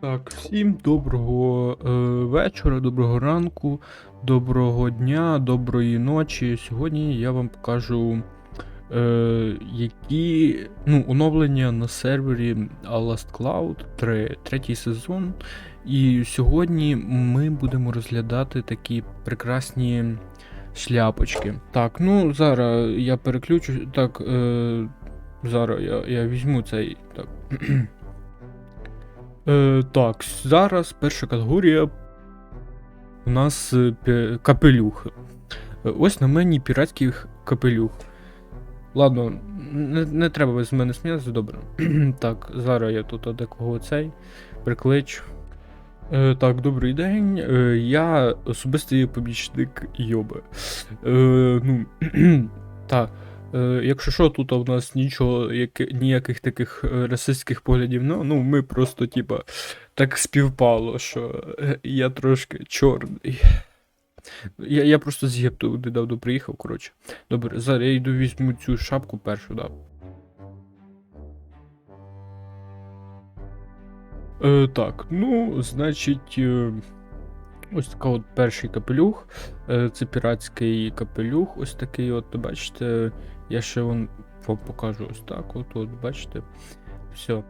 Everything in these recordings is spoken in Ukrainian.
Так, всім доброго е, вечора, доброго ранку, доброго дня, доброї ночі. Сьогодні я вам покажу, е, які ну, оновлення на сервері Last Cloud 3, третій сезон. І сьогодні ми будемо розглядати такі прекрасні шляпочки. Так, ну зараз я переключу. Так, е, зараз я, я візьму цей. Так. Е, так, зараз перша категорія у нас е, капелюх. Е, Ось на мені піратський капелюх. Ладно, не, не треба з мене сміятися, добре. так, зараз я тут декого цей прикличу. Е, так, добрий день. Е, я особистий побічник Йоби. Е, ну, так. Е, якщо що, тут у нас нічого, як, ніяких таких е, расистських поглядів, ну, ну ми просто, типа, так співпало, що е, я трошки чорний. Я, я просто з Єгипту недавно приїхав, коротше. Добре, зараз я йду візьму цю шапку першу, да. Е, так, ну, значить, е, ось така от перший капелюх. Це піратський капелюх, ось такий от, бачите. Я ще вам покажу ось так. От, от бачите. Все.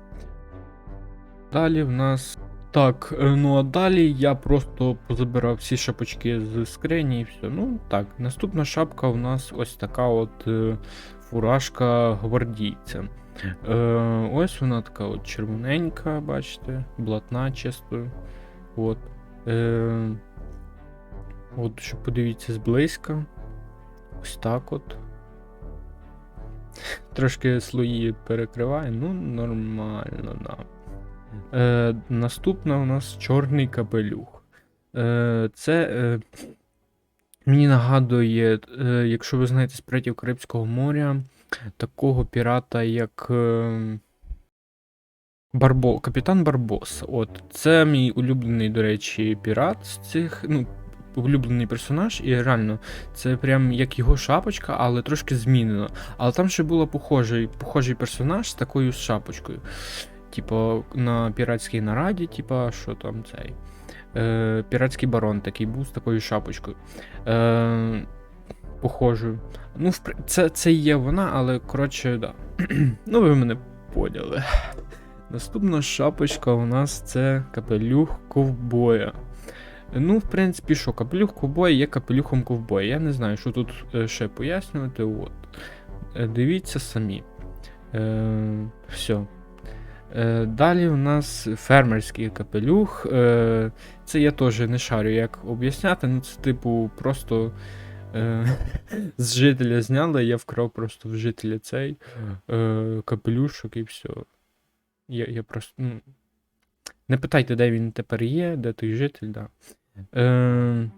Далі в нас. Так, е, ну а далі я просто позабирав всі шапочки з скрині і все. Ну так, наступна шапка у нас ось така от е, фуражка гвардійця. Е, ось вона така от червоненька, бачите, блатна чисто. От. Е, от, що подивіться зблизька. Ось так от. Трошки слої перекриває, ну нормально, да. Е, наступна у нас чорний капелюх. Е, це е, мені нагадує, е, якщо ви знаєте з піратів Карибського моря, такого пірата, як. Е, Барбо, Капітан Барбос. От, це мій улюблений, до речі, пірат з цих. Ну, улюблений персонаж, і реально, це прям як його шапочка, але трошки змінено. Але там ще був похожий, похожий персонаж з такою шапочкою. Типа на піратській нараді, типа, що там цей. Е, піратський барон такий був з такою шапочкою. Е, похожою. Ну, це, це є вона, але коротше, да. ну, ви мене поняли. Наступна шапочка у нас це капелюх ковбоя. Ну, в принципі, що, капелюх ковбоя є капелюхом ковбоя. Я не знаю, що тут е, ще пояснювати. От. Е, Дивіться самі. Е, все. Е, далі у нас фермерський капелюх. Е, це я теж не шарю, як об'ясняти. Ну, це, типу, просто е, з жителя зняли, я вкрав просто в жителя цей е, капелюшок і все. Я, я просто. Ну, не питайте, де він тепер є, де той житель, да. Е,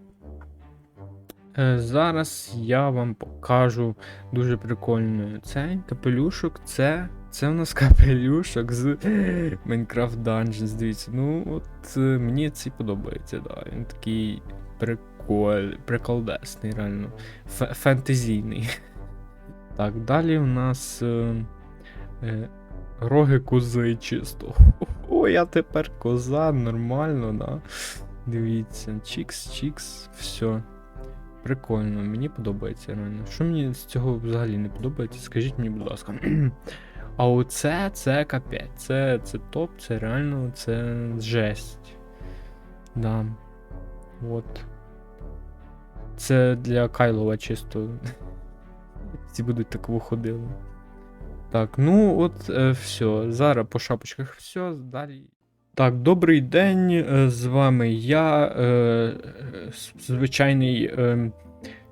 е, зараз я вам покажу дуже прикольний цей капелюшок. Це, це у нас капелюшок з Minecraft Dungeons. Дивіться, ну от е, мені цей подобається, да. Він такий приколь, приколдесний, реально. Фе- фентезійний. Так, далі у нас. Е, е, Роги кози чисто. Я тепер коза, нормально, да. Дивіться, чікс, чікс, все. Прикольно, мені подобається реально. Що мені з цього взагалі не подобається, скажіть мені, будь ласка. А оце це капець. Це, це топ, це реально, це жесть. Да. От. Це для Кайлова чисто. Всі будуть так ходили. Так, ну от е, все. Зараз по шапочках все, далі. Так, добрий день. е, З вами я, е, е, звичайний е,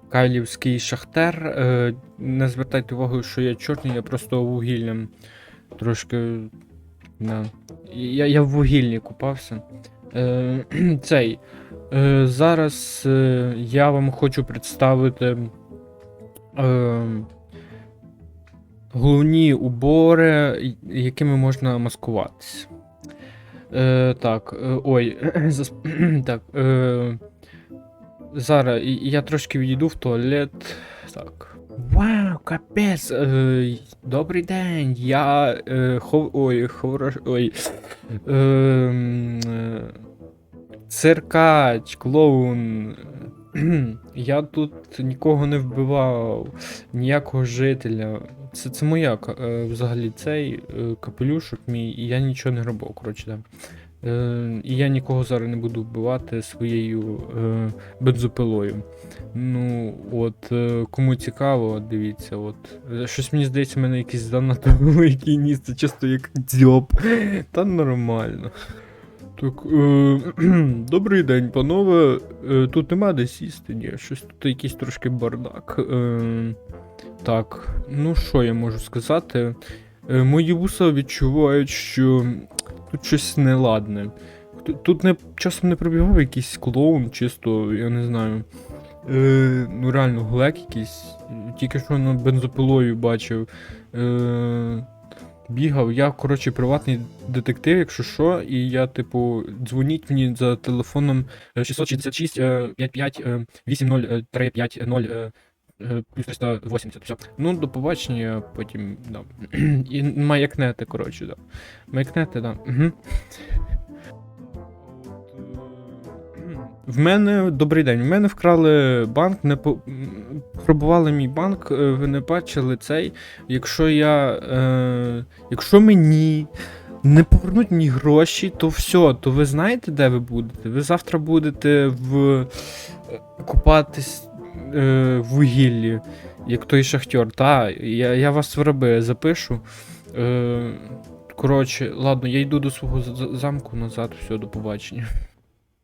кайлівський шахтер. Е, не звертайте увагу, що я чорний, я просто вугіллям трошки. Да. Я, я в вугіллі купався. Е, цей. Е, зараз е, я вам хочу представити. Е, головні убори, якими можна маскуватися. Е, так, е, ой, так. Е, зараз я трошки відійду в туалет. Так. Вау, капець. Е, добрий день. Я. Е, хов, ой, ховрош. Ой. Е, е, циркач, клоун. Я тут нікого не вбивав, ніякого жителя. Це, це моя е, взагалі цей е, капелюшок мій, і я нічого не робив, коротше, да. Е, і я нікого зараз не буду вбивати своєю е, бензопилою. Ну, от, кому цікаво, дивіться, от. Щось мені здається, в мене якийсь занадто великий ніс, це чисто як дзьоб. Та нормально. Так, е, добрий день, панове. Е, тут нема де сісти, ні, щось тут якийсь трошки бардак. Е, так, ну що я можу сказати? Е, мої вуса відчувають, що тут щось неладне. Тут, не, часом не пробігав якийсь клоун, чисто, я не знаю. Е, ну реально, глек якийсь. Тільки що на бензопилою бачив. Е, бігав. Я, коротше, приватний детектив, якщо що, і я, типу, дзвоніть мені за телефоном е, 666 е, 55 е, 80 30 е, плюс 380. Все. Ну, до побачення, потім, да. І маякнете, коротше, да. Маякнете, да. Угу. В мене добрий день. В мене вкрали банк, не по... пробували мій банк, е, ви не бачили цей. Якщо я. Е... Якщо мені не повернуть мені гроші, то все, то ви знаєте, де ви будете? Ви завтра будете в. е, купатись е... в вугіллі, як той шахтер. Та, я, я вас в запишу. Е... Коротше, ладно, я йду до свого замку назад, все, до побачення.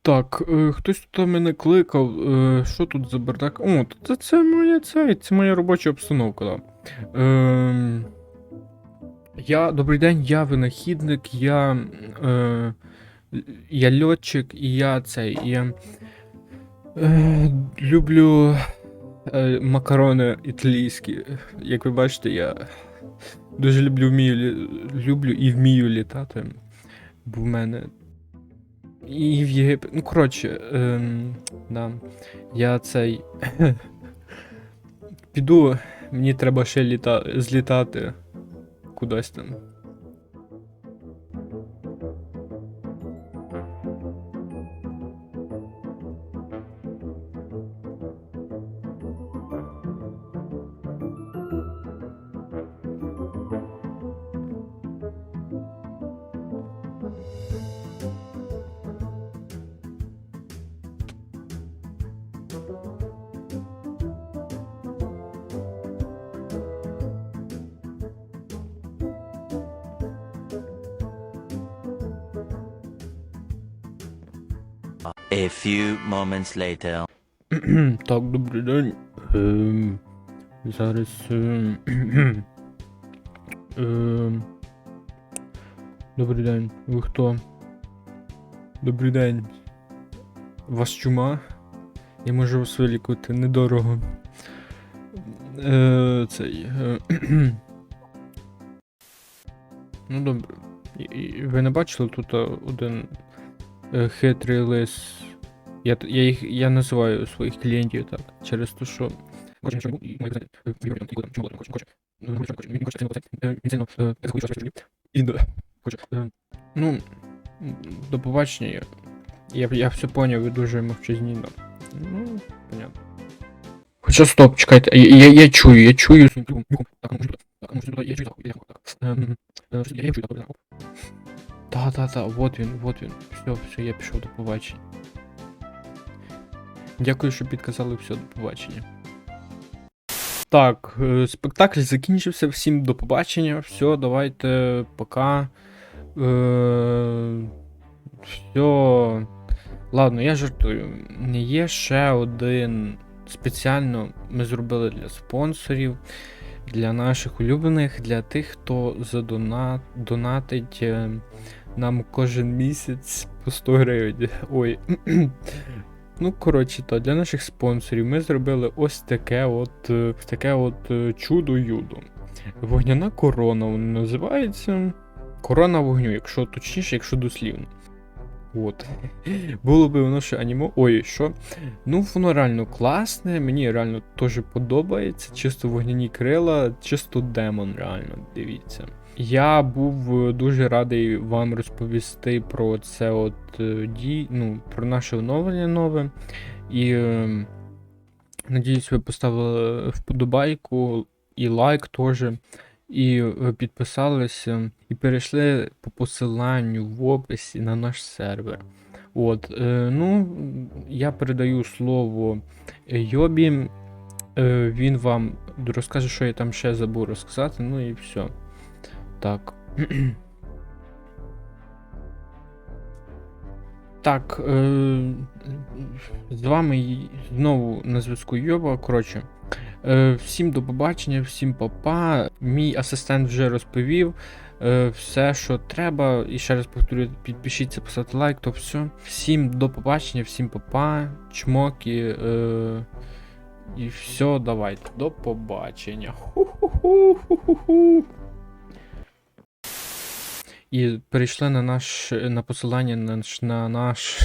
Так, е, хтось тут мене кликав. Е, що тут за бардак? О, це, це моя це, це моя робоча обстановка, да. Е, я, добрий день, я винахідник, я. Е, я льотчик, і я цей. Я, е, люблю е, макарони італійські. Як ви бачите, я дуже люблю, вмію, люблю і вмію літати. Бо в мене і в Єгипет. Ну, коротше, ем, да. Я цей. Піду, мені треба ще літа... злітати кудись там. A few moments later. так, добрий день. Ем, зараз. Ем, ем, добрий день. Ви хто? Добрий день. Вас чума? Я можу вас вилікувати недорого. Е, цей. Е, ну добре. І, і, ви не бачили тут е, один хитрий лис. Я, я, їх, я називаю своїх клієнтів так, через те, що. Кожен що і має казати, е, мій варіант, і куди, чому хоче, хоче. Ну, він хоче, він хоче, він хоче, е, він сильно, е, я захочу, що І да, хоче. е, Ну, м, до побачення. Я, я, я все поняв, ви дуже мовчазні, да. Ну, понятно. Хоча стоп, чекайте, я, я, я чую, я чую своїм нюхом, нюхом. Так, а ну, може туди, так, а ну, може туди, я чую запах, я так, ем, е, я, я чую запах, так, оп. Та, та, та, вот він, вот він. Все, все, я пішов до побачення. Дякую, що підказали все, до побачення. Так, е, спектакль закінчився. Всім до побачення. Все, давайте, пока. Е, все. Ладно, я жартую. Є ще один спеціально ми зробили для спонсорів, для наших улюблених, для тих, хто задона... нам кожен місяць по 100 гривень. Ой. Ну, коротше, то для наших спонсорів ми зробили ось таке от е, таке от е, чудо-юдо. Вогняна корона вона називається. Корона вогню, якщо точніше, якщо дослівно. От. Було би воно ще анімо. Ой, що? Ну, воно реально класне, мені реально теж подобається. Чисто вогняні крила, чисто демон, реально, дивіться. Я був е, дуже радий вам розповісти про це от е, дій, ну, про наше оновлення нове. І е, надіюсь, ви поставили вподобайку і лайк теж. І підписалися, і перейшли по посиланню в описі на наш сервер. От, е, ну, я передаю слово е, Йобі. Е, він вам розкаже, що я там ще забув розказати, ну і все. Так. Так, е, з вами знову на зв'язку Йоба. Коротше, е, всім до побачення, всім папа. Мій асистент вже розповів е, все, що треба. І ще раз повторю, підпишіться, поставте лайк, то все. Всім до побачення, всім папа, чмоки. Е, і все, давайте. До побачення. Ху-ху-ху-ху-ху. І перейшли на наш на посилання на наш на наш